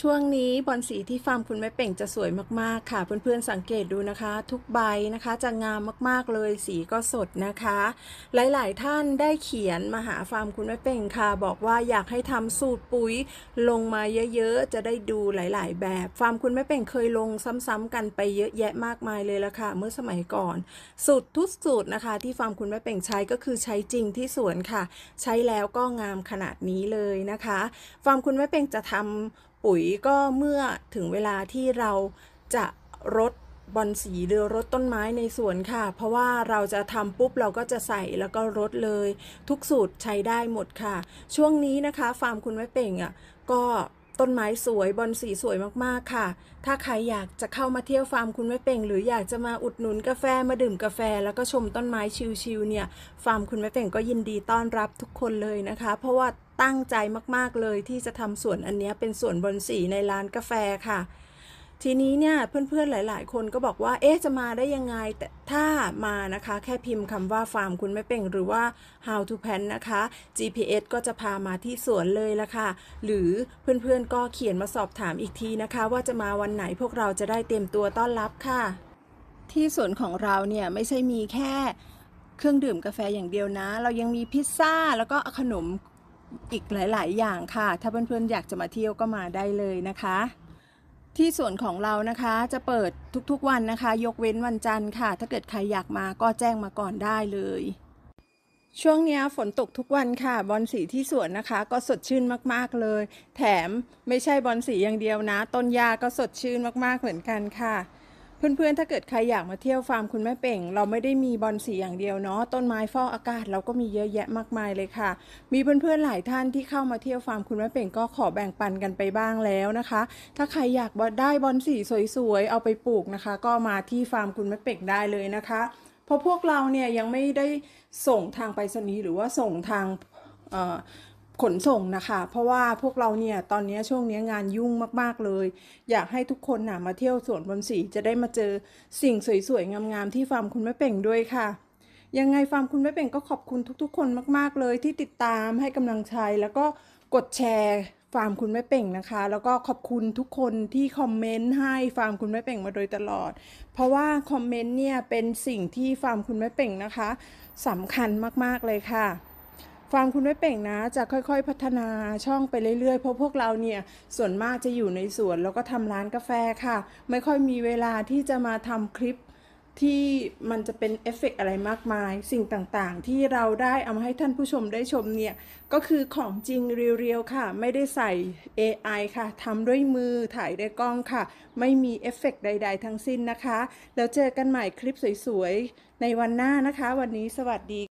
ช่วงนี้บอลสีที่ฟาร์มคุณแม่เป่งจะสวยมากๆค่ะ เพื่อนๆสังเกตดูนะคะ ทุกใบนะคะจะงามมากๆเลยสีก็สดนะคะ หลายๆท่านได้เขียนมาหาฟาร์มคุณแม่เป่งค่ะ บอกว่าอยากให้ทำสูตรปุ๋ยลงมาเยอะๆจะได้ดูหลาย ๆ แบบฟาร์มคุณแม่เป่งเคยลงซ้ำๆกันไปเยอะแยะมากมายเลยละค่ะ เมื่อสมัยก่อน สูตรทุกสูตรนะคะ ที่ฟาร์มคุณแม่เป่งใช้ก็คือใช้จริงที่สวนค่ะ ใช้แล้วก็งามขนาดนี้เลยนะคะฟาร์มคุณแม่เป่งจะทำ ปุ๋ยก็เมื่อถึงเวลาที่เราจะรดบอนสีหรือรดต้นไม้ในสวนค่ะ เพราะว่าเราจะทำปุ๊บเราก็จะใส่แล้วก็รดเลย ทุกสูตรใช้ได้หมดค่ะ ช่วงนี้นะคะ ฟาร์มคุณแม่เป่งอะก็ ต้นไม้สวยบอนสีสวยมากๆค่ะ ถ้าใครอยากจะเข้ามาเที่ยวฟาร์มคุณแม่เป่ง หรืออยากจะมาอุดหนุนกาแฟมาดื่มกาแฟ แล้วก็ชมต้นไม้ชิลๆเนี่ยฟาร์มคุณแม่เป่งก็ยินดีต้อนรับทุกคนเลยนะคะ เพราะว่าตั้งใจมากๆเลยที่จะทำสวนอันนี้เป็นสวนบอนสีในร้านกาแฟค่ะ ทีนี้เนี่ยเพื่อนๆหลายๆ คนก็บอกว่าเอ๊ะจะมาได้ยังไง แต่ถ้ามานะคะแค่พิมพ์คำว่าฟาร์มคุณแม่เป่งหรือว่า how to plan นะคะ GPS ก็จะพามาที่สวนเลยละค่ะ หรือเพื่อนๆก็เขียนมาสอบถามอีกทีนะคะ ว่าจะมาวันไหนพวกเราจะได้เตรียมตัวต้อนรับค่ะ ที่สวนของเราเนี่ยไม่ใช่มีแค่เครื่องดื่มกาแฟอย่างเดียวนะ เรายังมีพิซซ่าแล้วก็ขนมอีกหลาย ๆ อย่างค่ะ ถ้าเพื่อนๆอยากจะมาเที่ยวก็มาได้เลยนะคะ ที่สวนของเรานะคะจะเปิดทุกๆวันนะคะ ยกเว้นวันจันทร์ค่ะ ถ้าเกิดใครอยากมาก็แจ้งมาก่อนได้เลย ช่วงนี้ฝนตกทุกวันค่ะ บอลสีที่สวนนะคะ ก็สดชื่นมากๆเลย แถมไม่ใช่บอลสีอย่างเดียวนะ ต้นยาก็สดชื่นมากๆเหมือนกันค่ะ เพื่อนๆ ถ้าเกิดใครอยากมาเที่ยวฟาร์มคุณแม่เป่ง เราไม่ได้มีบอลสีอย่างเดียวเนาะ ต้นไม้ฟอกอากาศเราก็มีเยอะแยะมากมายเลยค่ะ มีเพื่อนๆ หลายท่านที่เข้ามาเที่ยวฟาร์มคุณแม่เป่งก็ขอแบ่งปันกันไปบ้างแล้วนะคะ ถ้าใครอยากได้บอลสีสวยๆ เอาไปปลูกนะคะ ก็มาที่ฟาร์มคุณแม่เป่งได้เลยนะคะ เพราะพวกเราเนี่ยยังไม่ได้ส่งทางไปรษณีย์หรือว่าส่งทางเอ่อ ขนส่งนะคะ เพราะว่าพวกเราเนี่ยตอนนี้ช่วงนี้งานยุ่งมากๆเลย อยากให้ทุกคนนะมาเที่ยวสวนบนสีจะได้มาเจอสิ่งสวยๆงามๆที่ฟาร์มคุณแม่เป่งด้วยค่ะ ยังไงฟาร์มคุณแม่เป่งก็ขอบคุณทุกๆ คนมากๆเลย ที่ติดตามให้กำลังใจแล้วก็กดแชร์ฟาร์มคุณแม่เป่งนะคะ แล้วก็ขอบคุณทุกคนที่คอมเมนต์ให้ฟาร์มคุณแม่เป่งมาโดยตลอด เพราะว่าคอมเมนต์เนี่ยเป็นสิ่งที่ฟาร์มคุณแม่เป่งนะคะสำคัญมากๆเลยค่ะ ฟาร์มคุณแม่เป่งนะจะค่อยๆ พัฒนาช่องไปเรื่อยๆ เพราะพวกเราเนี่ยส่วนมากจะอยู่ในสวนแล้วก็ทำร้านกาแฟค่ะ ไม่ค่อยมีเวลาที่จะมาทำคลิปที่มันจะเป็นเอฟเฟกต์อะไรมากมาย สิ่งต่างๆ ที่เราได้เอามาให้ท่านผู้ชมได้ชมเนี่ย ก็คือของจริงเรียวๆ ค่ะ ไม่ได้ใส่ AI ค่ะทำด้วยมือถ่ายด้วยกล้องค่ะ ไม่มีเอฟเฟกต์ใดๆ ทั้งสิ้นนะคะ แล้วเจอกันใหม่คลิปสวยๆ ในวันหน้านะคะ วันนี้สวัสดี